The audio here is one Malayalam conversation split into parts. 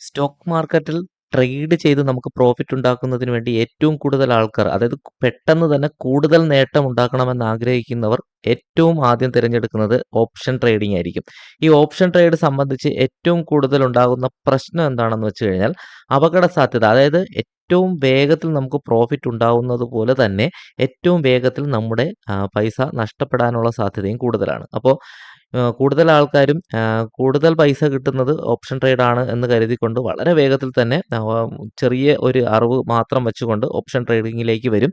സ്റ്റോക്ക് മാർക്കറ്റിൽ ട്രേഡ് ചെയ്ത് നമുക്ക് പ്രോഫിറ്റ് ഉണ്ടാക്കുന്നതിന് വേണ്ടി ഏറ്റവും കൂടുതൽ ആൾക്കാർ അതായത് പെട്ടെന്ന് തന്നെ കൂടുതൽ നേട്ടം ഉണ്ടാക്കണമെന്ന് ആഗ്രഹിക്കുന്നവർ ഏറ്റവും ആദ്യം തിരഞ്ഞെടുക്കുന്നത് ഓപ്ഷൻ ട്രേഡിംഗ് ആയിരിക്കും. ഈ ഓപ്ഷൻ ട്രേഡ് സംബന്ധിച്ച് ഏറ്റവും കൂടുതൽ ഉണ്ടാകുന്ന പ്രശ്നം എന്താണെന്ന് വെച്ച് കഴിഞ്ഞാൽ അപകട സാധ്യത അതായത് ഏറ്റവും വേഗത്തിൽ നമുക്ക് പ്രോഫിറ്റ് ഉണ്ടാവുന്നത് പോലെ തന്നെ ഏറ്റവും വേഗത്തിൽ നമ്മുടെ പൈസ നഷ്ടപ്പെടാനുള്ള സാധ്യതയും കൂടുതലാണ്. അപ്പോൾ കൂടുതൽ ആൾക്കാരും കൂടുതൽ പൈസ കിട്ടുന്നത് ഓപ്ഷൻ ട്രേഡ് ആണ് എന്ന് കരുതിക്കൊണ്ട് വളരെ വേഗത്തിൽ തന്നെ ചെറിയ ഒരു അറിവ് മാത്രം വെച്ചുകൊണ്ട് ഓപ്ഷൻ ട്രേഡിങ്ങിലേക്ക് വരും.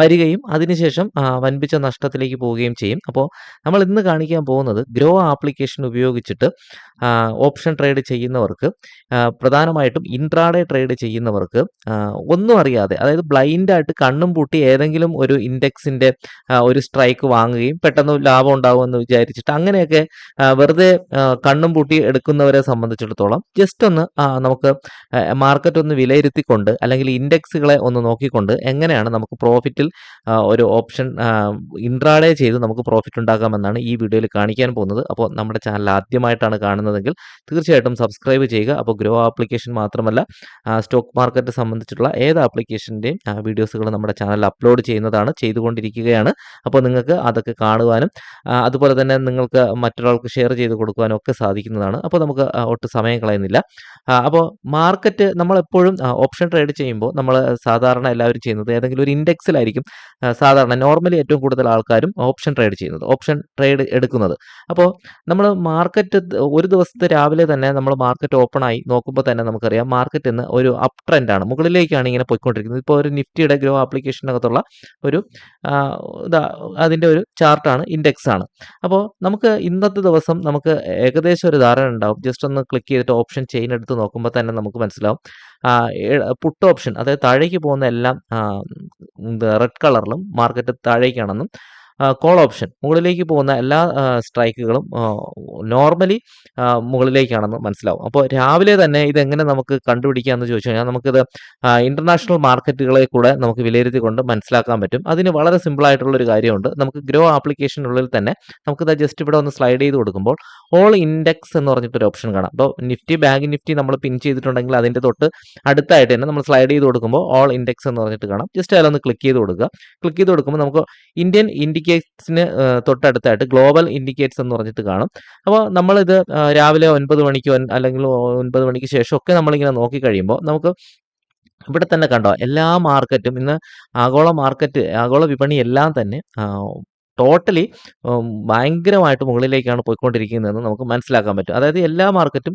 വരികയും അതിനുശേഷം വൻപിച്ച നഷ്ടത്തിലേക്ക് പോവുകയും ചെയ്യും. അപ്പോൾ നമ്മൾ ഇന്ന് കാണിക്കാൻ പോകുന്നത് ഗ്രോ ആപ്ലിക്കേഷൻ ഉപയോഗിച്ചിട്ട് ഓപ്ഷൻ ട്രേഡ് ചെയ്യുന്നവർക്ക് പ്രധാനമായിട്ടും ഇൻട്രാഡേ ട്രേഡ് ചെയ്യുന്നവർക്ക് ഒന്നും അറിയാതെ അതായത് ബ്ലൈൻഡായിട്ട് കണ്ണും പൂട്ടി ഏതെങ്കിലും ഒരു ഇൻഡെക്സിന്റെ ഒരു സ്ട്രൈക്ക് വാങ്ങുകയും പെട്ടെന്ന് ലാഭം ഉണ്ടാവുമെന്ന് വിചാരിച്ചിട്ട് അങ്ങനെയൊക്കെ വെറുതെ കണ്ണും പൂട്ടി എടുക്കുന്നവരെ സംബന്ധിച്ചിടത്തോളം ജസ്റ്റ് ഒന്ന് നമുക്ക് മാർക്കറ്റ് ഒന്ന് വിലയിരുത്തിക്കൊണ്ട് അല്ലെങ്കിൽ ഇൻഡെക്സുകളെ ഒന്ന് നോക്കിക്കൊണ്ട് എങ്ങനെയാണ് നമുക്ക് പ്രോഫിറ്റിൽ ഒരു ഓപ്ഷൻ ഇൻട്രാഡേ ചെയ്ത് നമുക്ക് പ്രോഫിറ്റ് ഉണ്ടാക്കാമെന്നാണ് ഈ വീഡിയോയിൽ കാണിക്കാൻ പോകുന്നത്. അപ്പോൾ നമ്മുടെ ചാനൽ ആദ്യമായിട്ടാണ് കാണുന്നതെങ്കിൽ തീർച്ചയായിട്ടും സബ്സ്ക്രൈബ് ചെയ്യുക. അപ്പോൾ ഗ്രോ ആപ്ലിക്കേഷൻ മാത്രമല്ല സ്റ്റോക്ക് മാർക്കറ്റ് സംബന്ധിച്ചിട്ടുള്ള ഏത് ആപ്ലിക്കേഷന്റെയും വീഡിയോസുകൾ നമ്മുടെ ചാനലിൽ അപ്ലോഡ് ചെയ്യുന്നതാണ് ചെയ്തുകൊണ്ടിരിക്കുകയാണ്. അപ്പോൾ നിങ്ങൾക്ക് അതൊക്കെ കാണുവാനും അതുപോലെ തന്നെ നിങ്ങൾക്ക് മറ്റൊരാൾക്ക് ഷെയർ ചെയ്ത് കൊടുക്കുവാനും ഒക്കെ സാധിക്കുന്നതാണ്. അപ്പോൾ നമുക്ക് ഒട്ട് സമയം കളയുന്നില്ല. അപ്പോൾ മാർക്കറ്റ് നമ്മളെപ്പോഴും ഓപ്ഷൻ ട്രേഡ് ചെയ്യുമ്പോൾ നമ്മൾ സാധാരണ എല്ലാവരും ചെയ്യുന്നത് ഏതെങ്കിലും ഒരു ഇൻഡെക്സിലായിരിക്കും സാധാരണ നോർമലി ഏറ്റവും കൂടുതൽ ആൾക്കാരും ഓപ്ഷൻ ട്രേഡ് ചെയ്യുന്നത് ഓപ്ഷൻ ട്രേഡ് എടുക്കുന്നത്. അപ്പോൾ നമ്മൾ മാർക്കറ്റ് ഒരു ദിവസത്തെ രാവിലെ തന്നെ നമ്മൾ മാർക്കറ്റ് ഓപ്പൺ ആയി നോക്കുമ്പോൾ തന്നെ നമുക്കറിയാം മാർക്കറ്റ് ഇന്ന് ഒരു അപ് ട്രെൻഡാണ് മുകളിലേക്കാണ് ഇങ്ങനെ പോയിക്കൊണ്ടിരിക്കുന്നത്. ഇപ്പോൾ ഒരു നിഫ്റ്റിയുടെ ഗ്രോ ആപ്ലിക്കേഷനകത്തുള്ള ഒരു അതിന്റെ ഒരു ചാർട്ടാണ് ഇൻഡെക്സ് ആണ് അപ്പോൾ നമുക്ക് ഇന്നത്തെ ദിവസം നമുക്ക് ഏകദേശം ഒരു ധാരണ ഉണ്ടാവും. ജസ്റ്റ് ഒന്ന് ക്ലിക്ക് ചെയ്തിട്ട് ഓപ്ഷൻ ചെയിൻ എടുത്ത് നോക്കുമ്പോൾ തന്നെ നമുക്ക് മനസ്സിലാവും. പുട്ട് ഓപ്ഷൻ അതായത് താഴേക്ക് പോകുന്ന എല്ലാം റെഡ് കളറിലും മാർക്കറ്റ് താഴേക്കാണെന്നും കോൾ ഓപ്ഷൻ മുകളിലേക്ക് പോകുന്ന എല്ലാ സ്ട്രൈക്കുകളും നോർമലി മുകളിലേക്കാണെന്ന് മനസ്സിലാവും. അപ്പോൾ രാവിലെ തന്നെ ഇതെങ്ങനെ നമുക്ക് കണ്ടുപിടിക്കാമെന്ന് ചോദിച്ചു കഴിഞ്ഞാൽ നമുക്കിത് ഇന്റർനാഷണൽ മാർക്കറ്റുകളെ കൂടെ നമുക്ക് വിലയിരുത്തിക്കൊണ്ട് മനസ്സിലാക്കാൻ പറ്റും. അതിന് വളരെ സിമ്പിൾ ആയിട്ടുള്ള ഒരു കാര്യമുണ്ട്. നമുക്ക് ഗ്രോ ആപ്ലിക്കേഷനുള്ളിൽ തന്നെ നമുക്കിത് ജസ്റ്റ് ഇവിടെ ഒന്ന് സ്ലൈഡ് ചെയ്ത് കൊടുക്കുമ്പോൾ ഓൾ ഇൻഡെക്സ് എന്ന് പറഞ്ഞിട്ടൊരു ഓപ്ഷൻ കാണാം. അപ്പോൾ നിഫ്റ്റി ബാങ്ക് നിഫ്റ്റി നമ്മൾ പിൻ ചെയ്തിട്ടുണ്ടെങ്കിൽ അതിന്റെ തൊട്ട് അടുത്തായിട്ട് തന്നെ നമ്മൾ സ്ലൈഡ് ചെയ്ത് കൊടുക്കുമ്പോൾ ഓൾ ഇൻഡെക്സ് എന്ന് പറഞ്ഞിട്ട് കാണാം. ജസ്റ്റ് അതിലൊന്ന് ക്ലിക്ക് ചെയ്ത് കൊടുക്കുക. ക്ലിക്ക് ചെയ്ത് കൊടുക്കുമ്പോൾ നമുക്ക് ഇന്ത്യൻ ഇൻഡിക്കേറ്റ്സിന് തൊട്ടടുത്തായിട്ട് ഗ്ലോബൽ ഇൻഡിക്കേറ്റ്സ് എന്ന് പറഞ്ഞിട്ട് കാണും. അപ്പോൾ നമ്മളിത് രാവിലെ ഒൻപത് മണിക്ക് അല്ലെങ്കിൽ ഒൻപത് മണിക്ക് ശേഷം ഒക്കെ നമ്മളിങ്ങനെ നോക്കി കഴിയുമ്പോൾ നമുക്ക് ഇവിടെ തന്നെ കണ്ടോ എല്ലാ മാർക്കറ്റും ഇന്ന് ആഗോള മാർക്കറ്റ് ആഗോള വിപണി എല്ലാം തന്നെ ടോട്ടലി ഭയങ്കരമായിട്ട് മുകളിലേക്കാണ് പോയിക്കൊണ്ടിരിക്കുന്നതെന്ന് നമുക്ക് മനസ്സിലാക്കാൻ പറ്റും. അതായത് എല്ലാ മാർക്കറ്റും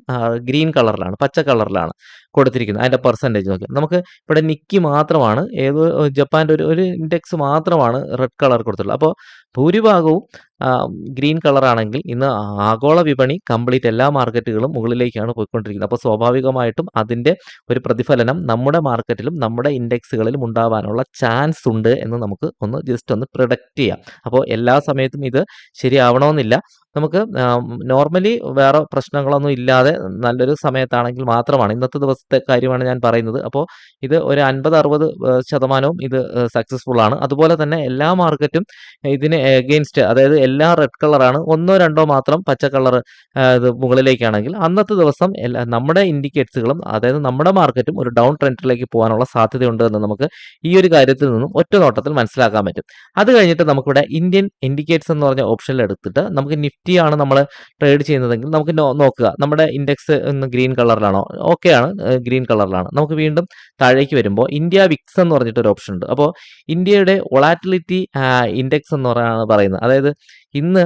ഗ്രീൻ കളറിലാണ് പച്ച കളറിലാണ് കൊടുത്തിരിക്കുന്നത്. അതിന്റെ പെർസെന്റേജ് നോക്കി. നമുക്ക് ഇവിടെ നിക്കി മാത്രമാണ് ഏത് ജപ്പാന്റെ ഒരു ഒരു ഇൻഡെക്സ് മാത്രമാണ് റെഡ് കളർ കൊടുത്തിട്ടുള്ളത്. അപ്പോൾ ഭൂരിഭാഗവും ഗ്രീൻ കളറാണെങ്കിൽ ഇന്ന് ആഗോള വിപണി കംപ്ലീറ്റ് എല്ലാ മാർക്കറ്റുകളും മുകളിലേക്കാണ് പോയിക്കൊണ്ടിരിക്കുന്നത്. അപ്പോൾ സ്വാഭാവികമായിട്ടും അതിന്റെ ഒരു പ്രതിഫലനം നമ്മുടെ മാർക്കറ്റിലും നമ്മുടെ ഇൻഡെക്സുകളിലും ഉണ്ടാവാനുള്ള ചാൻസ് ഉണ്ട് എന്ന് നമുക്ക് ഒന്ന് ജസ്റ്റ് ഒന്ന് പ്രൊഡക്റ്റ് ചെയ്യാം. അപ്പോൾ എല്ലാ സമയത്തും ഇത് ശരിയാവണമെന്നില്ല. നമുക്ക് നോർമലി വേറെ പ്രശ്നങ്ങളൊന്നും ഇല്ലാതെ നല്ലൊരു സമയത്താണെങ്കിൽ മാത്രമാണ്. ഇന്നത്തെ ദിവസത്തെ കാര്യമാണ് ഞാൻ പറയുന്നത്. അപ്പോൾ ഇത് ഒരു അൻപത് അറുപത് ശതമാനവും ഇത് സക്സസ്ഫുൾ ആണ്. അതുപോലെ തന്നെ എല്ലാ മാർക്കറ്റും ഇതിന് എഗെയിൻസ്റ്റ് അതായത് എല്ലാ റെഡ് കളറാണ് ഒന്നോ രണ്ടോ മാത്രം പച്ച കളർ ഇത് മുകളിലേക്കാണെങ്കിൽ അന്നത്തെ ദിവസം എല്ലാ നമ്മുടെ ഇൻഡിക്കേറ്റ്സുകളും അതായത് നമ്മുടെ മാർക്കറ്റും ഒരു ഡൗൺ ട്രെൻഡിലേക്ക് പോകാനുള്ള സാധ്യതയുണ്ട് എന്ന് നമുക്ക് ഈ ഒരു കാര്യത്തിൽ നിന്നും ഒറ്റ നോട്ടത്തിൽ മനസ്സിലാക്കാൻ പറ്റും. അത് കഴിഞ്ഞിട്ട് നമുക്കിവിടെ ഇന്ത്യൻ ഇൻഡിക്കേറ്റ്സ് എന്ന് പറഞ്ഞ ഓപ്ഷനിൽ എടുത്തിട്ട് നമുക്ക് നിഫ്റ്റി ആണ് നമ്മൾ ട്രേഡ് ചെയ്യുന്നതെങ്കിൽ നമുക്ക് നോക്കുക. നമ്മുടെ ഇൻഡെക്സ് ഒന്ന് ഗ്രീൻ കളറിലാണോ ഓക്കെ ആണ് ഗ്രീൻ കളറിലാണ് നമുക്ക് വീണ്ടും താഴേക്ക് വരുമ്പോൾ ഇന്ത്യ വിക്സ് എന്ന് പറഞ്ഞിട്ട് ഒരു ഓപ്ഷൻ ഉണ്ട്. അപ്പോൾ ഇന്ത്യയുടെ ഒളാറ്റിലിറ്റി ഇൻഡെക്സ് എന്ന് പറയുന്നത്. അതായത് ഇന്ന്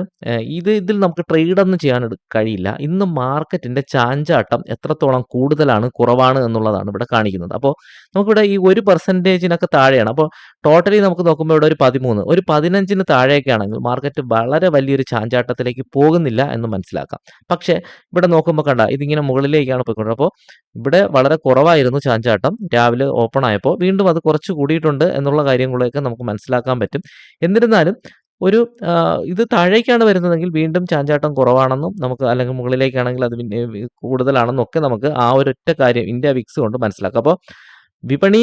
ഇത് ഇതിൽ നമുക്ക് ട്രേഡ് ഒന്നും ചെയ്യാൻ കഴിയില്ല. ഇന്ന് മാർക്കറ്റിന്റെ ചാഞ്ചാട്ടം എത്രത്തോളം കൂടുതലാണ് കുറവാണ് എന്നുള്ളതാണ് ഇവിടെ കാണിക്കുന്നത്. അപ്പോൾ നമുക്കിവിടെ ഈ ഒരു പെർസെന്റേജിനൊക്കെ താഴെയാണ്. അപ്പോൾ ടോട്ടലി നമുക്ക് നോക്കുമ്പോൾ ഇവിടെ ഒരു പതിമൂന്ന്. ഒരു പതിനഞ്ചിന് താഴേക്കാണെങ്കിൽ മാർക്കറ്റ് വളരെ വലിയൊരു ചാഞ്ചാട്ടത്തിലേക്ക് പോകുന്നില്ല എന്ന് മനസ്സിലാക്കാം. പക്ഷേ ഇവിടെ നോക്കുമ്പോൾ കണ്ട ഇതിങ്ങനെ മുകളിലേക്കാണ് പോയിക്കൊണ്ടത് അപ്പോൾ ഇവിടെ വളരെ കുറവായിരുന്നു ചാഞ്ചാട്ടം. രാവിലെ ഓപ്പൺ ആയപ്പോൾ വീണ്ടും അത് കുറച്ച് കൂടിയിട്ടുണ്ട് എന്നുള്ള കാര്യങ്ങളൊക്കെ നമുക്ക് മനസ്സിലാക്കാൻ പറ്റും. എന്നിരുന്നാലും ഒരു ഇത് താഴേക്കാണ് വരുന്നതെങ്കിൽ വീണ്ടും ചാഞ്ചാട്ടം കുറവാണെന്നും നമുക്ക് അല്ലെങ്കിൽ മുകളിലേക്കാണെങ്കിൽ അത് കൂടുതലാണെന്നും ഒക്കെ നമുക്ക് ആ ഒരൊറ്റ കാര്യം ഇന്ത്യ വിക്സ് കൊണ്ട് മനസ്സിലാക്കാം. അപ്പോൾ വിപണി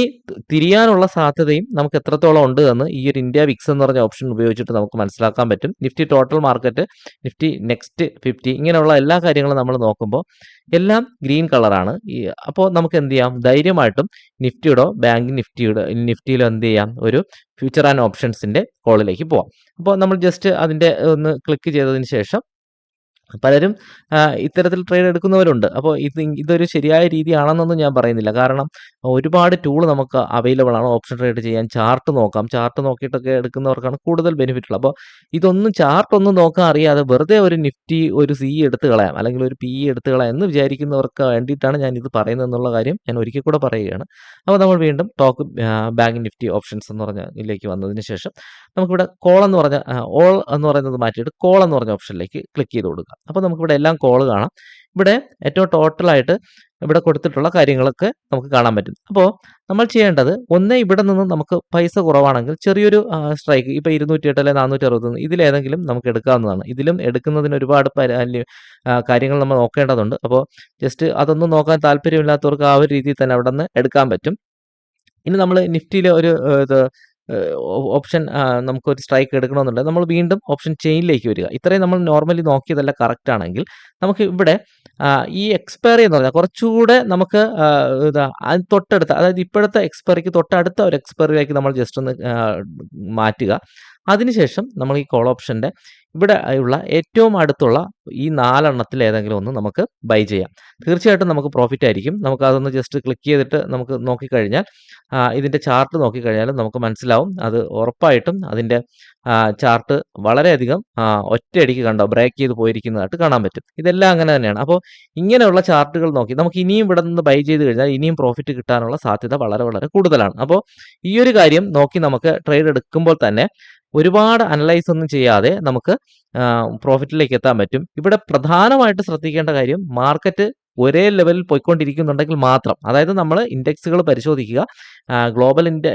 തിരിയാനുള്ള സാധ്യതയും നമുക്ക് എത്രത്തോളം ഉണ്ട് എന്ന് ഈ ഒരു ഇന്ത്യ വിക്സ് എന്ന് പറഞ്ഞ ഓപ്ഷൻ ഉപയോഗിച്ചിട്ട് നമുക്ക് മനസ്സിലാക്കാൻ പറ്റും. Nifty total market, Nifty next 50 ഇങ്ങനെയുള്ള എല്ലാ കാര്യങ്ങളും നമ്മൾ നോക്കുമ്പോൾ എല്ലാം ഗ്രീൻ കളറാണ്. അപ്പോൾ നമുക്ക് എന്ത് ചെയ്യാം ധൈര്യമായിട്ടും നിഫ്റ്റിയുടോ ബാങ്ക് നിഫ്റ്റിയുടെ നിഫ്റ്റിയിലോ എന്ത് ചെയ്യാം ഒരു ഫ്യൂച്ചർ ആൻഡ് ഓപ്ഷൻസിന്റെ കോളിലേക്ക് പോവാം. അപ്പോൾ നമ്മൾ ജസ്റ്റ് അതിന്റെ ഒന്ന് ക്ലിക്ക് ചെയ്തതിന് ശേഷം പലരും ഇത്തരത്തിൽ ട്രേഡ് എടുക്കുന്നവരുണ്ട്. അപ്പോൾ ഇത് ഇതൊരു ശരിയായ രീതിയാണെന്നൊന്നും ഞാൻ പറയുന്നില്ല. കാരണം ഒരുപാട് ടൂൾ നമുക്ക് അവൈലബിൾ ആണ് ഓപ്ഷൻ ട്രേഡ് ചെയ്യാൻ. ചാർട്ട് നോക്കാം. ചാർട്ട് നോക്കിയിട്ടൊക്കെ എടുക്കുന്നവർക്കാണ് കൂടുതൽ ബെനിഫിറ്റ് ഉള്ളത്. അപ്പോൾ ഇതൊന്നും ചാർട്ട് ഒന്നും നോക്കാൻ അറിയാതെ വെറുതെ ഒരു നിഫ്റ്റി ഒരു സി എടുത്ത് കളയാം അല്ലെങ്കിൽ ഒരു പി ഇ എടുത്ത് കളയാം എന്ന് വിചാരിക്കുന്നവർക്ക് വേണ്ടിയിട്ടാണ് ഞാൻ ഇത് പറയുന്നത് എന്നുള്ള കാര്യം ഞാൻ ഒരിക്കൽ കൂടെ പറയുകയാണ്. അപ്പോൾ നമ്മൾ വീണ്ടും ടോക്ക് ബാങ്ക് നിഫ്റ്റി ഓപ്ഷൻസ് എന്ന് പറഞ്ഞ ഇതിലേക്ക് വന്നതിന് ശേഷം നമുക്കിവിടെ കോൾ എന്ന് പറഞ്ഞ ഓൾ എന്ന് പറയുന്നത് മാറ്റിയിട്ട് കോൾ എന്ന് പറഞ്ഞ ഓപ്ഷനിലേക്ക് ക്ലിക്ക് ചെയ്ത് കൊടുക്കുക. അപ്പോൾ നമുക്കിവിടെ എല്ലാം കോൾ കാണാം. ഇവിടെ ഏറ്റവും ടോട്ടലായിട്ട് ഇവിടെ കൊടുത്തിട്ടുള്ള കാര്യങ്ങളൊക്കെ നമുക്ക് കാണാൻ പറ്റും. അപ്പോൾ നമ്മൾ ചെയ്യേണ്ടത് ഒന്ന് ഇവിടെ നിന്ന് നമുക്ക് പൈസ കുറവാണെങ്കിൽ ചെറിയൊരു സ്ട്രൈക്ക് ഇപ്പോൾ 208 അല്ലെങ്കിൽ 461 ഇതിലേതെങ്കിലും നമുക്ക് എടുക്കാവുന്നതാണ്. ഇതിലും എടുക്കുന്നതിന് ഒരുപാട് കാര്യങ്ങൾ നമ്മൾ നോക്കേണ്ടതുണ്ട്. അപ്പോൾ ജസ്റ്റ് അതൊന്നും നോക്കാൻ താല്പര്യമില്ലാത്തവർക്ക് ആ ഒരു രീതിയിൽ തന്നെ അവിടെ നിന്ന് എടുക്കാൻ പറ്റും. ഇനി നമ്മൾ നിഫ്റ്റിയിലെ ഒരു ഇത് ഓപ്ഷൻ നമുക്ക് നമുക്കൊരു സ്ട്രൈക്ക് എടുക്കണമെന്നുണ്ടെങ്കിൽ നമ്മൾ വീണ്ടും ഓപ്ഷൻ ചെയിനിലേക്ക് വരിക. ഇത്രയും നമ്മൾ നോർമലി നോക്കിയതല്ല കറക്റ്റ് ആണെങ്കിൽ നമുക്ക് ഇവിടെ ഈ എക്സ്പയറി എന്ന് പറഞ്ഞാൽ കുറച്ചുകൂടെ നമുക്ക് തൊട്ടടുത്ത അതായത് ഇപ്പോഴത്തെ എക്സ്പയറിക്ക് തൊട്ടടുത്ത ഒരു എക്സ്പയറിയിലേക്ക് നമ്മൾ ജസ്റ്റ് ഒന്ന് മാറ്റുക. അതിനുശേഷം നമ്മൾ ഈ കോൾ ഓപ്ഷന്റെ ഇവിടെ ഉള്ള ഏറ്റവും അടുത്തുള്ള ഈ നാലെണ്ണത്തിൽ ഏതെങ്കിലും ഒന്ന് നമുക്ക് ബൈ ചെയ്യാം. തീർച്ചയായിട്ടും നമുക്ക് പ്രോഫിറ്റ് ആയിരിക്കും. നമുക്ക് അതൊന്ന് ജസ്റ്റ് ക്ലിക്ക് ചെയ്തിട്ട് നമുക്ക് നോക്കിക്കഴിഞ്ഞാൽ ഇതിന്റെ ചാർട്ട് നോക്കിക്കഴിഞ്ഞാൽ നമുക്ക് മനസ്സിലാവും. അത് ഉറപ്പായിട്ടും അതിന്റെ ചാർട്ട് വളരെയധികം ഒറ്റയടിക്ക് കണ്ടോ ബ്രേക്ക് ചെയ്ത് പോയിരിക്കുന്നതായിട്ട് കാണാൻ പറ്റും. ഇതെല്ലാം അങ്ങനെ തന്നെയാണ്. അപ്പോൾ ഇങ്ങനെയുള്ള ചാർട്ടുകൾ നോക്കി നമുക്ക് ഇനിയും ഇവിടെ നിന്ന് ബൈ ചെയ്ത് കഴിഞ്ഞാൽ ഇനിയും പ്രോഫിറ്റ് കിട്ടാനുള്ള സാധ്യത വളരെ വളരെ കൂടുതലാണ്. അപ്പോൾ ഈ ഒരു കാര്യം നോക്കി നമുക്ക് ട്രേഡ് എടുക്കുമ്പോൾ തന്നെ ഒരുപാട് അനലൈസ് ഒന്നും ചെയ്യാതെ നമുക്ക് പ്രോഫിറ്റിലേക്ക് എത്താൻ പറ്റും. ഇവിടെ പ്രധാനമായിട്ട് ശ്രദ്ധിക്കേണ്ട കാര്യം മാർക്കറ്റ് ഒരേ ലെവലിൽ പോയിക്കൊണ്ടിരിക്കുന്നുണ്ടെങ്കിൽ മാത്രം അതായത് നമ്മൾ ഇൻഡെക്സുകൾ പരിശോധിക്കുക. ഗ്ലോബൽ ഇൻഡെ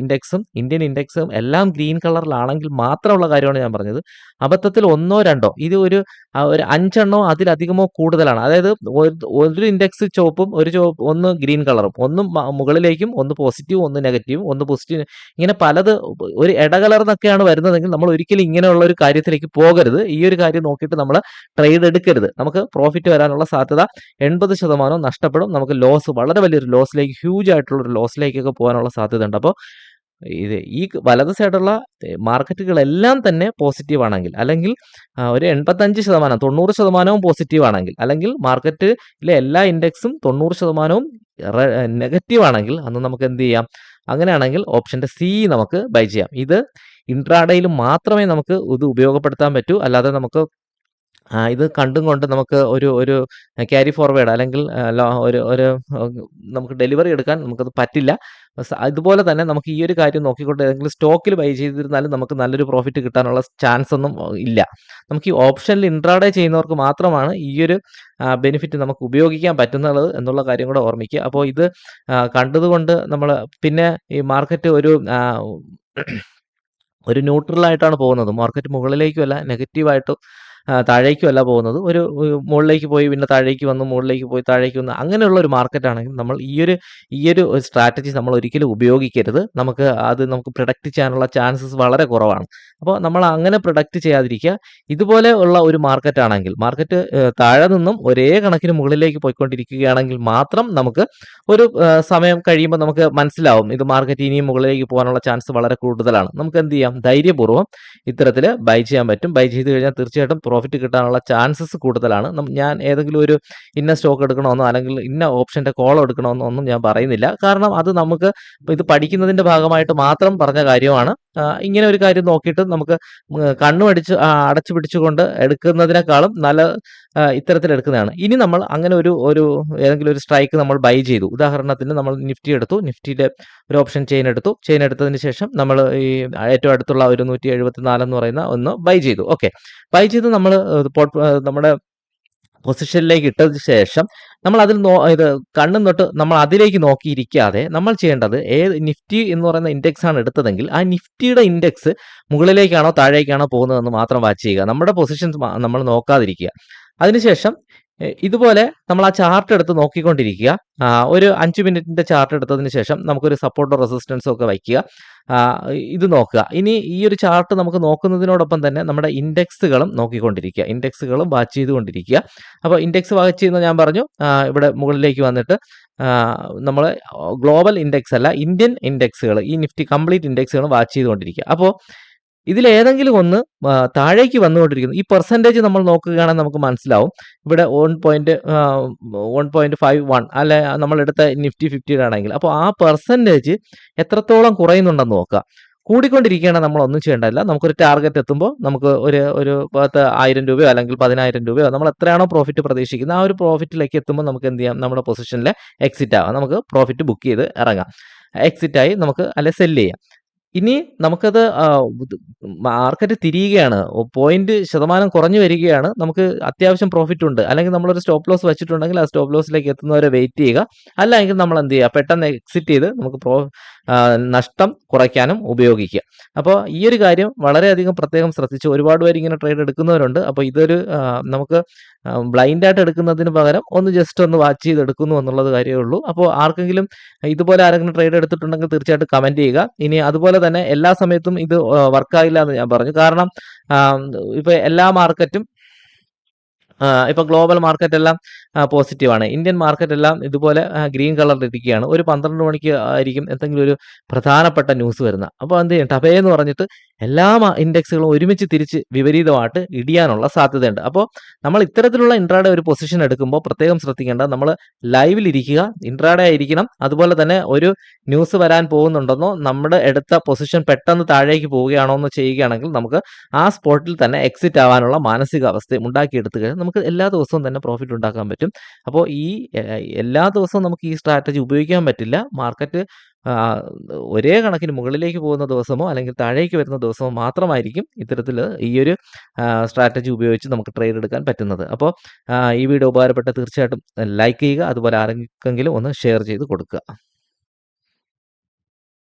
ഇൻഡെക്സും ഇന്ത്യൻ ഇൻഡെക്സും എല്ലാം ഗ്രീൻ കളറിലാണെങ്കിൽ മാത്രമുള്ള കാര്യമാണ് ഞാൻ പറഞ്ഞത്. അബദ്ധത്തിൽ ഒന്നോ രണ്ടോ ഇത് ഒരു ഒരു അഞ്ചെണ്ണോ അതിലധികമോ കൂടുതലാണ്. അതായത് ഒരു ഇൻഡെക്സ് ചുവപ്പും ഒരു ചുവപ്പ് ഒന്ന് ഗ്രീൻ കളറും ഒന്ന് മുകളിലേക്കും ഒന്ന് പോസിറ്റീവ് ഒന്ന് നെഗറ്റീവ് ഒന്ന് പോസിറ്റീവ് ഇങ്ങനെ പലത് ഒരു ഇടകലർന്നൊക്കെയാണ് വരുന്നതെങ്കിൽ നമ്മൾ ഒരിക്കലും ഇങ്ങനെയുള്ള ഒരു കാര്യത്തിലേക്ക് പോകരുത്. ഈ ഒരു കാര്യം നോക്കിയിട്ട് നമ്മൾ ട്രേഡ് എടുക്കരുത്. നമുക്ക് പ്രോഫിറ്റ് വരാനുള്ള സാധ്യത 80% നഷ്ടപ്പെടും. നമുക്ക് ലോസ് വളരെ വലിയൊരു ലോസിലേക്ക് ഹ്യൂജ് ആയിട്ടുള്ള ഒരു ലോസിലേക്കൊക്കെ പോകാനുള്ള സാധ്യതയുണ്ട്. അപ്പോൾ ഇത് ഈ വലത് സൈഡുള്ള മാർക്കറ്റുകളെല്ലാം തന്നെ പോസിറ്റീവ് ആണെങ്കിൽ അല്ലെങ്കിൽ ഒരു എൺപത്തഞ്ച് ശതമാനം തൊണ്ണൂറ് ശതമാനവും പോസിറ്റീവ് ആണെങ്കിൽ അല്ലെങ്കിൽ മാർക്കറ്റിലെ എല്ലാ ഇൻഡെക്സും തൊണ്ണൂറ് ശതമാനവും നെഗറ്റീവ് ആണെങ്കിൽ അന്ന് നമുക്ക് എന്ത് ചെയ്യാം അങ്ങനെയാണെങ്കിൽ ഓപ്ഷന്റെ സി നമുക്ക് ബൈ ചെയ്യാം. ഇത് ഇൻട്രാഡേയിൽ മാത്രമേ നമുക്ക് ഇത് ഉപയോഗപ്പെടുത്താൻ പറ്റൂ. അല്ലാതെ നമുക്ക് ഇത് കണ്ടും കൊണ്ട് നമുക്ക് ഒരു ഒരു ക്യാരി ഫോർവേഡ് അല്ലെങ്കിൽ ഒരു ഒരു നമുക്ക് ഡെലിവറി എടുക്കാൻ നമുക്കത് പറ്റില്ല. സ ഇതുപോലെ തന്നെ നമുക്ക് ഈ ഒരു കാര്യം നോക്കിക്കൊണ്ട് ഏതെങ്കിലും സ്റ്റോക്കിൽ ബൈ ചെയ്തിരുന്നാലും നമുക്ക് നല്ലൊരു പ്രോഫിറ്റ് കിട്ടാനുള്ള ചാൻസ് ഒന്നും ഇല്ല. നമുക്ക് ഈ ഓപ്ഷനിൽ ഇൻട്രാഡേ ചെയ്യുന്നവർക്ക് മാത്രമാണ് ഈ ഒരു ബെനിഫിറ്റ് നമുക്ക് ഉപയോഗിക്കാൻ പറ്റുന്നത് എന്നുള്ള കാര്യം കൂടെ ഓർമ്മിക്കുക. അപ്പോൾ ഇത് കണ്ടതുകൊണ്ട് നമ്മൾ പിന്നെ ഈ മാർക്കറ്റ് ഒരു ഒരു ന്യൂട്രലായിട്ടാണ് പോകുന്നത്. മാർക്കറ്റ് മുകളിലേക്കും അല്ല നെഗറ്റീവായിട്ടും ആഹ് താഴേക്കും അല്ല പോകുന്നത്. ഒരു മുകളിലേക്ക് പോയി പിന്നെ താഴേക്ക് വന്നു മുകളിലേക്ക് പോയി താഴേക്ക് വന്നു അങ്ങനെയുള്ള ഒരു മാർക്കറ്റ് ആണെങ്കിൽ നമ്മൾ ഈ ഒരു ഈ ഒരു സ്ട്രാറ്റജി നമ്മൾ ഒരിക്കലും ഉപയോഗിക്കരുത്. നമുക്ക് അത് നമുക്ക് പ്രൊഡക്റ്റ് ചെയ്യാനുള്ള ചാൻസസ് വളരെ കുറവാണ്. അപ്പോൾ നമ്മൾ അങ്ങനെ പ്രൊഡക്റ്റ് ചെയ്യാതിരിക്കുക. ഇതുപോലെ ഉള്ള ഒരു മാർക്കറ്റ് ആണെങ്കിൽ മാർക്കറ്റ് താഴെ നിന്നും ഒരേ കണക്കിന് മുകളിലേക്ക് പോയിക്കൊണ്ടിരിക്കുകയാണെങ്കിൽ മാത്രം നമുക്ക് ഒരു സമയം കഴിയുമ്പോൾ നമുക്ക് മനസ്സിലാവും. ഇത് മാർക്കറ്റ് ഇനിയും മുകളിലേക്ക് പോകാനുള്ള ചാൻസ് വളരെ കൂടുതലാണ്. നമുക്ക് എന്ത് ചെയ്യാം ധൈര്യപൂർവം ഇത്തരത്തിൽ ബൈ ചെയ്യാൻ പറ്റും. ബൈ ചെയ്ത് കഴിഞ്ഞാൽ തീർച്ചയായിട്ടും പ്രോഫിറ്റ് കിട്ടാനുള്ള ചാൻസസ് കൂടുതലാണ്. ഞാൻ ഏതെങ്കിലും ഒരു ഇന്ന സ്റ്റോക്ക് എടുക്കണമെന്നോ അല്ലെങ്കിൽ ഇന്ന ഓപ്ഷന്റെ കോൾ എടുക്കണമെന്നോ ഒന്നും ഞാൻ പറയുന്നില്ല. കാരണം അത് നമുക്ക് ഇത് പഠിക്കുന്നതിന്റെ ഭാഗമായിട്ട് മാത്രം പറഞ്ഞ കാര്യമാണ്. ഇങ്ങനെ ഒരു കാര്യം നോക്കിയിട്ട് നമുക്ക് കണ്ണും അടിച്ച് പിടിച്ചുകൊണ്ട് എടുക്കുന്നതിനേക്കാളും നല്ല ഇത്തരത്തിൽ എടുക്കുന്നതാണ്. ഇനി നമ്മൾ അങ്ങനെ ഒരു ഒരു ഏതെങ്കിലും ഒരു സ്ട്രൈക്ക് നമ്മൾ ബൈ ചെയ്തു. ഉദാഹരണത്തിന് നമ്മൾ നിഫ്റ്റി എടുത്തു. നിഫ്റ്റിയുടെ ഒരു ഓപ്ഷൻ ചെയിൻ എടുത്തു. ചെയിൻ എടുത്തതിന് ശേഷം നമ്മൾ ഈ ഏറ്റവും അടുത്തുള്ള ഒരു 174 എന്ന് പറയുന്ന ഒന്ന് ബൈ ചെയ്തു. ഓക്കെ. ബൈ ചെയ്ത് നമ്മൾ നമ്മുടെ പൊസിഷനിലേക്ക് ഇട്ടതിന് ശേഷം നമ്മൾ അതിൽ ഇത് കണ്ണും തൊട്ട് നമ്മൾ അതിലേക്ക് നോക്കിയിരിക്കാതെ നമ്മൾ ചെയ്യേണ്ടത് ഏത് നിഫ്റ്റി എന്ന് പറയുന്ന ഇൻഡെക്സ് ആണ് എടുത്തതെങ്കിൽ ആ നിഫ്റ്റിയുടെ ഇൻഡെക്സ് മുകളിലേക്കാണോ താഴേക്കാണോ പോകുന്നതെന്ന് മാത്രം വാച്ച് ചെയ്യുക. നമ്മുടെ പൊസിഷൻസ് നമ്മൾ നോക്കാതിരിക്കുക. അതിനുശേഷം ഇതുപോലെ നമ്മൾ ആ ചാർട്ട് എടുത്ത് നോക്കിക്കൊണ്ടിരിക്കുക. ഒരു അഞ്ച് മിനിറ്റിന്റെ ചാർട്ട് എടുത്തതിന് ശേഷം നമുക്കൊരു സപ്പോർട്ടോ റെസിസ്റ്റൻസോ ഒക്കെ വയ്ക്കുക. ഇത് നോക്കുക. ഇനി ഈ ഒരു ചാർട്ട് നമുക്ക് നോക്കുന്നതിനോടൊപ്പം തന്നെ നമ്മുടെ ഇൻഡെക്സുകളും നോക്കിക്കൊണ്ടിരിക്കുക. ഇൻഡെക്സുകളും വാച്ച് ചെയ്തുകൊണ്ടിരിക്കുക. അപ്പോൾ ഇൻഡെക്സ് വാച്ച് ചെയ്യുന്ന ഞാൻ പറഞ്ഞു ഇവിടെ മുകളിലേക്ക് വന്നിട്ട് നമ്മൾ ഗ്ലോബൽ ഇൻഡെക്സ് അല്ല ഇന്ത്യൻ ഇൻഡെക്സുകൾ ഈ നിഫ്റ്റി കംപ്ലീറ്റ് ഇൻഡെക്സുകൾ വാച്ച് ചെയ്തുകൊണ്ടിരിക്കുക. അപ്പോൾ ഇതിലേതെങ്കിലും ഒന്ന് താഴേക്ക് വന്നുകൊണ്ടിരിക്കുന്നു. ഈ പെർസെന്റേജ് നമ്മൾ നോക്കുകയാണെങ്കിൽ നമുക്ക് മനസ്സിലാവും. ഇവിടെ വൺ പോയിന്റ് ആഹ് 1.51 അല്ലെ നമ്മളെടുത്ത നിഫ്റ്റി 50യുടെ ആണെങ്കിൽ അപ്പോൾ ആ പെർസെന്റേജ് എത്രത്തോളം കുറയുന്നുണ്ടെന്ന് നോക്കുക. കൂടിക്കൊണ്ടിരിക്കുകയാണ് നമ്മൾ ഒന്നും ചെയ്യേണ്ടതില്ല. നമുക്കൊരു ടാർഗറ്റ് എത്തുമ്പോൾ നമുക്ക് ഒരു ഒരു പത്ത് ആയിരം രൂപയോ അല്ലെങ്കിൽ പതിനായിരം രൂപയോ നമ്മൾ എത്രയാണോ പ്രോഫിറ്റ് പ്രതീക്ഷിക്കുന്നത് ആ ഒരു പ്രോഫിറ്റിലേക്ക് എത്തുമ്പോൾ നമുക്ക് എന്ത് ചെയ്യാം നമ്മുടെ പൊസിഷനിൽ എക്സിറ്റ് ആവാം. നമുക്ക് പ്രോഫിറ്റ് ബുക്ക് ചെയ്ത് ഇറങ്ങാം. എക്സിറ്റായി നമുക്ക് അല്ലെ സെല്ല് ചെയ്യാം. ഇനി നമുക്കത് മാർക്കറ്റ് തിരിയുകയാണ്. പോയിന്റ് ശതമാനം കുറഞ്ഞു വരികയാണ്. നമുക്ക് അത്യാവശ്യം പ്രോഫിറ്റ് ഉണ്ട്. അല്ലെങ്കിൽ നമ്മളൊരു സ്റ്റോപ്പ് ലോസ് വെച്ചിട്ടുണ്ടെങ്കിൽ ആ സ്റ്റോപ്പ് ലോസിലേക്ക് എത്തുന്നവരെ വെയിറ്റ് ചെയ്യുക. അല്ലെങ്കിൽ നമ്മൾ എന്ത് ചെയ്യുക പെട്ടെന്ന് എക്സിറ്റ് ചെയ്ത് നമുക്ക് നഷ്ടം കുറയ്ക്കാനും ഉപയോഗിക്കുക. അപ്പോൾ ഈ ഒരു കാര്യം വളരെയധികം പ്രത്യേകം ശ്രദ്ധിച്ച് ഒരുപാട് പേര് ഇങ്ങനെ ട്രേഡ് എടുക്കുന്നവരുണ്ട്. അപ്പോൾ ഇതൊരു നമുക്ക് ബ്ലൈൻഡായിട്ട് എടുക്കുന്നതിന് പകരം ഒന്ന് ജസ്റ്റ് ഒന്ന് വാച്ച് ചെയ്ത് എടുക്കുന്നു എന്നുള്ളത് കാര്യമേ ഉള്ളൂ. അപ്പോൾ ആർക്കെങ്കിലും ഇതുപോലെ ആരെങ്കിലും ട്രേഡ് എടുത്തിട്ടുണ്ടെങ്കിൽ തീർച്ചയായിട്ടും കമന്റ് ചെയ്യുക. ഇനി അതുപോലെ തന്നെ എല്ലാ സമയത്തും ഇത് വർക്കാകില്ല എന്ന് ഞാൻ പറഞ്ഞു. കാരണം ഇപ്പൊ എല്ലാ മാർക്കറ്റും ഇപ്പൊ ഗ്ലോബൽ മാർക്കറ്റ് എല്ലാം പോസിറ്റീവാണ്. ഇന്ത്യൻ മാർക്കറ്റ് എല്ലാം ഇതുപോലെ ഗ്രീൻ കളറിൽ ഇരിക്കുകയാണ്. ഒരു 12 മണിക്ക് ആയിരിക്കും എന്തെങ്കിലും ഒരു പ്രധാനപ്പെട്ട ന്യൂസ് വരുന്ന അപ്പോൾ എന്ത് ചെയ്യും എന്ന് പറഞ്ഞിട്ട് എല്ലാ ഇൻഡെക്സുകളും ഒരുമിച്ച് തിരിച്ച് വിപരീതമായിട്ട് ഇടിയാനുള്ള സാധ്യതയുണ്ട്. അപ്പോൾ നമ്മൾ ഇത്തരത്തിലുള്ള ഇൻട്രാഡേ ഒരു പൊസിഷൻ എടുക്കുമ്പോൾ പ്രത്യേകം ശ്രദ്ധിക്കേണ്ടത് നമ്മൾ ലൈവിൽ ഇരിക്കുക. ഇൻട്രാഡേ ആയിരിക്കണം. അതുപോലെ തന്നെ ഒരു ന്യൂസ് വരാൻ പോകുന്നുണ്ടെന്നോ നമ്മുടെ എടുത്ത പൊസിഷൻ പെട്ടെന്ന് താഴേക്ക് പോവുകയാണോ എന്ന് ചെയ്യുകയാണെങ്കിൽ നമുക്ക് ആ സ്പോട്ടിൽ തന്നെ എക്സിറ്റ് ആവാനുള്ള മാനസികാവസ്ഥ ഉണ്ടാക്കിയെടുത്ത് കഴിഞ്ഞാൽ നമുക്ക് എല്ലാ ദിവസവും തന്നെ പ്രോഫിറ്റ് ഉണ്ടാക്കാൻ പറ്റും. അപ്പോൾ ഈ എല്ലാ ദിവസവും നമുക്ക് ഈ സ്ട്രാറ്റജി ഉപയോഗിക്കാൻ പറ്റില്ല. മാർക്കറ്റ് ഒരേ കണക്കിന് മുകളിലേക്ക് പോകുന്ന ദിവസമോ അല്ലെങ്കിൽ താഴേക്ക് വരുന്ന ദിവസമോ മാത്രമായിരിക്കും ഇത്തരത്തിൽ ഈ ഒരു സ്ട്രാറ്റജി ഉപയോഗിച്ച് നമുക്ക് ട്രേഡ് എടുക്കാൻ പറ്റുന്നത്. അപ്പോൾ ഈ വീഡിയോ ഉപകാരപ്പെട്ട തീർച്ചയായിട്ടും ലൈക്ക് ചെയ്യുക. അതുപോലെ ആരെങ്കിലും ഒന്ന് ഷെയർ ചെയ്ത് കൊടുക്കുക.